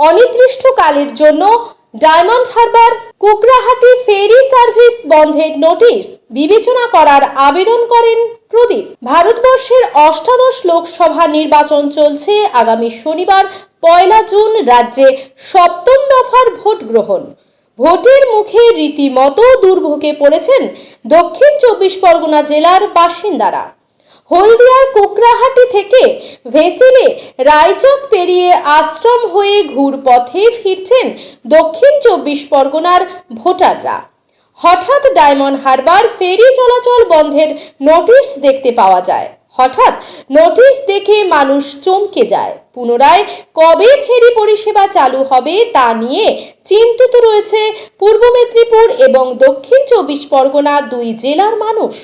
অনির্দিষ্টকালের জন্য Diamond Harbour Kukrahati ferry service বন্ধের নোটিশ বিবেচনা করার আবেদন করেন প্রদীপ। ভারতবর্ষের অষ্টাদশ লোকসভা নির্বাচন চলছে আগামী শনিবার, পয়লা জুন রাজ্যে সপ্তম দফার ভোট গ্রহণ। ভোটের মুখে রীতিমতো দুর্ভোগে পড়েছেন দক্ষিণ চব্বিশ পরগনা জেলার বাসিন্দারা। হলদিয়ার কোকরাহাটি থেকে ভেসেলে রায়চক পেরিয়ে আশ্রম হয়ে ঘুরপথে ফিরছেন দক্ষিণ চব্বিশ পরগনার ভোটাররা। হঠাৎ ডায়মন্ড হারবার ফেরি চলাচল বন্ধের নোটিশ দেখতে পাওয়া যায়। হঠাৎ নোটিশ দেখে মানুষ চমকে যায়। পুনরায় কবে ফেরি পরিষেবা চালু হবে তা নিয়ে চিন্তিত রয়েছে পূর্ব মেদিনীপুর এবং দক্ষিণ চব্বিশ পরগনা দুই জেলার মানুষ।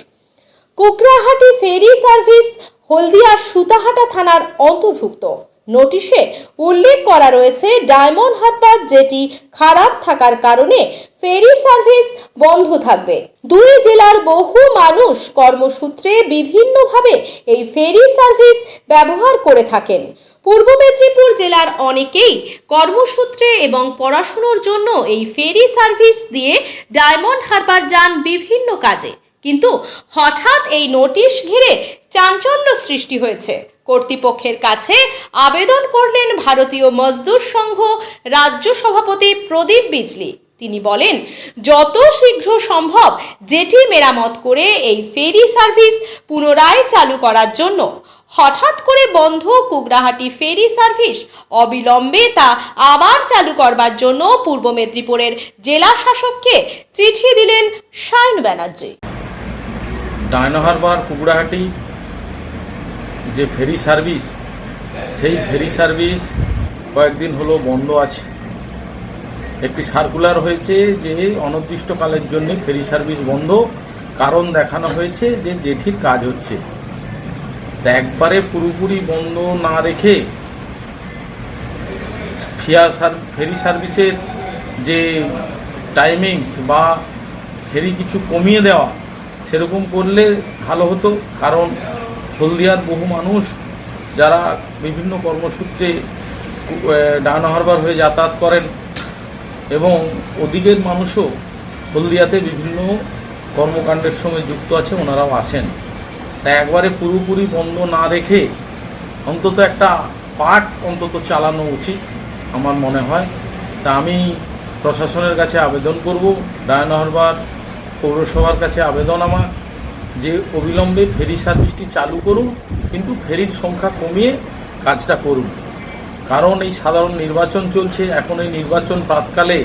কুকরাহাটি ফেরি সার্ভিস, হলদিয়ার সুতাহাটা থানার অন্তর্ভুক্ত। নোটিশে উল্লেখ করা রয়েছে, ডায়মন্ড হারবার যেটি খারাপ থাকার কারণে ফেরি সার্ভিস বন্ধ থাকবে। দুই জেলার বহু মানুষ কর্মসূত্রে বিভিন্নভাবে এই ফেরি সার্ভিস ব্যবহার করে থাকেন। পূর্ব মেদিনীপুর জেলার অনেকেই কর্মসূত্রে এবং পড়াশুনোর জন্য এই ফেরি সার্ভিস দিয়ে ডায়মন্ড হারবার যান বিভিন্ন কাজে। কিন্তু হঠাৎ এই নোটিশ ঘিরে চাঞ্চল্য সৃষ্টি হয়েছে। কর্তৃপক্ষের কাছে আবেদন করলেন ভারতীয় মজদুর সংঘ রাজ্য সভাপতি প্রদীপ বিজলি। তিনি বলেন, যত শীঘ্র সম্ভব জেটি মেরামত করে এই ফেরি সার্ভিস পুনরায় চালু করার জন্য। হঠাৎ করে বন্ধ কুগরাহাটি ফেরি সার্ভিস অবিলম্বে তা আবার চালু করবার জন্য পূর্ব মেদিনীপুরের জেলা শাসককে চিঠি দিলেন শাইন ব্যানার্জি। ডায়নো হারবার কুকুড়াহাটি যে ফেরি সার্ভিস, সেই ফেরি সার্ভিস কয়েকদিন হলো বন্ধ আছে। একটি সার্কুলার হয়েছে যে অনির্দিষ্টকালের জন্য ফেরি সার্ভিস বন্ধ। কারণ দেখানো হয়েছে যে জেঠির কাজ হচ্ছে। তা একবারে পুরোপুরি বন্ধ না রেখে ফিয়া ফেরি সার্ভিসের যে টাইমিংস বা ফেরি কিছু কমিয়ে দেওয়া সেরকম করলে ভালো হতো, কারণ হলদিয়ার বহু মানুষ যারা বিভিন্ন কর্মসূত্রে কু- হারবার হয়ে যাতায়াত করেন এবং ওদিকের মানুষও হলদিয়াতে বিভিন্ন কর্মকাণ্ডের সঙ্গে যুক্ত আছে, ওনারাও আসেন। তাই একবারে পুরোপুরি বন্ধ না রেখে অন্তত একটা পার্ট অন্তত চালানো উচিত আমার মনে হয়। তা আমি প্রশাসনের কাছে আবেদন করব ডায়নো হারবার পৌরসভার কাছে আবেদন আমার যে অবিলম্বে ফেরি সার্ভিসটি চালু করুন, কিন্তু ফেরির সংখ্যা কমিয়ে কাজটা করুন। কারণ এই সাধারণ নির্বাচন চলছে, এখন এই নির্বাচন প্রাতকালে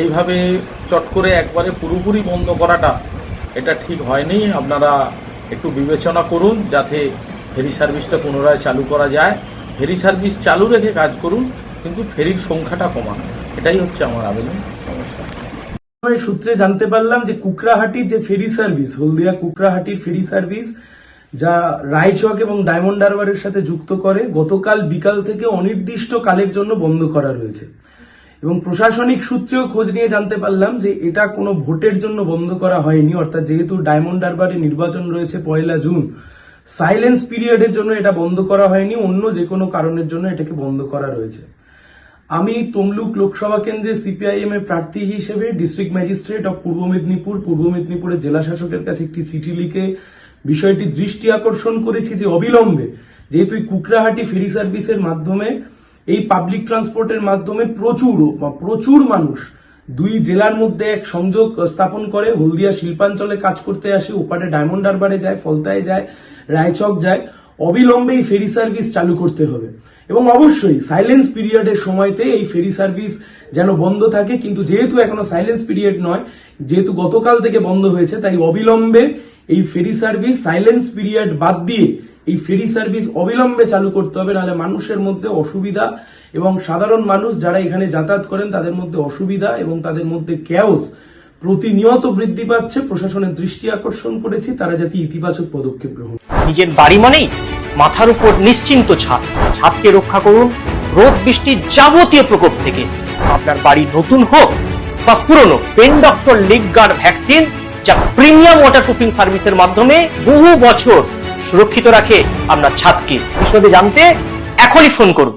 এইভাবে চট করে একবারে পুরোপুরি বন্ধ করাটা এটা ঠিক হয়নি। আপনারা একটু বিবেচনা করুন যাতে ফেরি সার্ভিসটা পুনরায় চালু করা যায়। ফেরি সার্ভিস চালু রেখে কাজ করুন, কিন্তু ফেরির সংখ্যাটা কমান। এটাই হচ্ছে আমার আবেদন। নমস্কার। সময় সূত্রে জানতে পারলাম যে কুকরাহাটির যে ফেরি সার্ভিস, হলদিয়া কুকরাহাটির ফেরি সার্ভিস, যা রায়চক এবং ডায়মন্ড হারবারের সাথে যুক্ত করে, গতকাল বিকাল থেকে অনির্দিষ্ট কালের জন্য বন্ধ করা রয়েছে। এবং প্রশাসনিক সূত্রেও খোঁজ নিয়ে জানতে পারলাম যে এটা কোনো ভোটের জন্য বন্ধ করা হয়নি, অর্থাৎ যেহেতু ডায়মন্ড হারবারে নির্বাচন রয়েছে পয়লা জুন সাইলেন্স পিরিয়ডের জন্য এটা বন্ধ করা হয়নি, অন্য যে কোনো কারণের জন্য এটাকে বন্ধ করা রয়েছে। আমি তমলুক লোকসভা কেন্দ্রে সিপিআইএম এর প্রার্থী হিসেবে ডিস্ট্রিক্ট ম্যাজিস্ট্রেট অফ পূর্ব মেদিনীপুর পূর্ব মেদিনীপুরের জেলা শাসকের কাছে একটি চিঠি লিখে বিষয়টি দৃষ্টি আকর্ষণ করেছি যে অবিলম্বে যেহেতু কুকরাহাটি ফেরি সার্ভিসের মাধ্যমে, এই পাবলিক ট্রান্সপোর্টের মাধ্যমে প্রচুর প্রচুর মানুষ দুই জেলার মধ্যে এক সংযোগ স্থাপন করে। হলদিয়া শিল্পাঞ্চলে কাজ করতে আসে, ওপারে ডায়মন্ড হারবারে যায়, ফলতায় যায়, রায়চক যায়। অবিলম্বে এই ফেরি সার্ভিস চালু করতে হবে। এবং অবশ্যই সাইলেন্স পিরিয়ডের সময়তে এই ফেরি সার্ভিস যেন বন্ধ থাকে, কিন্তু যেহেতু এখনও সাইলেন্স পিরিয়ড নয়, যেহেতু গতকাল থেকে বন্ধ হয়েছে, তাই অবিলম্বে এই ফেরি সার্ভিস সাইলেন্স পিরিয়ড বাদ দিয়ে এই ফেরি সার্ভিস অবিলম্বে চালু করতে হবে, নাহলে মানুষের মধ্যে অসুবিধা এবং সাধারণ মানুষ যারা এখানে যাতায়াত করেন, তাদের মধ্যে অসুবিধা এবং তাদের মধ্যে ক্যাওস প্রতিনিয়ত বৃদ্ধি পাচ্ছে, প্রশাসনের দৃষ্টি আকর্ষণ করেছি, তারা যাতে ইতিবাচক পদক্ষেপ গ্রহণ নিজের বাড়ি মানেই মাথার উপর নিশ্চিন্ত ছাদ। ছাদকে রক্ষা করুন, রোদ বৃষ্টির যাবতীয় প্রকোপ থেকে। আপনার বাড়ি নতুন হোক বা পুরনো, pen doctor leak guard vaccine, যা প্রিমিয়াম ওয়াটার প্রুফিং সার্ভিসের মাধ্যমে বহু বছর সুরক্ষিত রাখে আপনার ছাদকে। বিশদে জানতে এখনই ফোন করুন।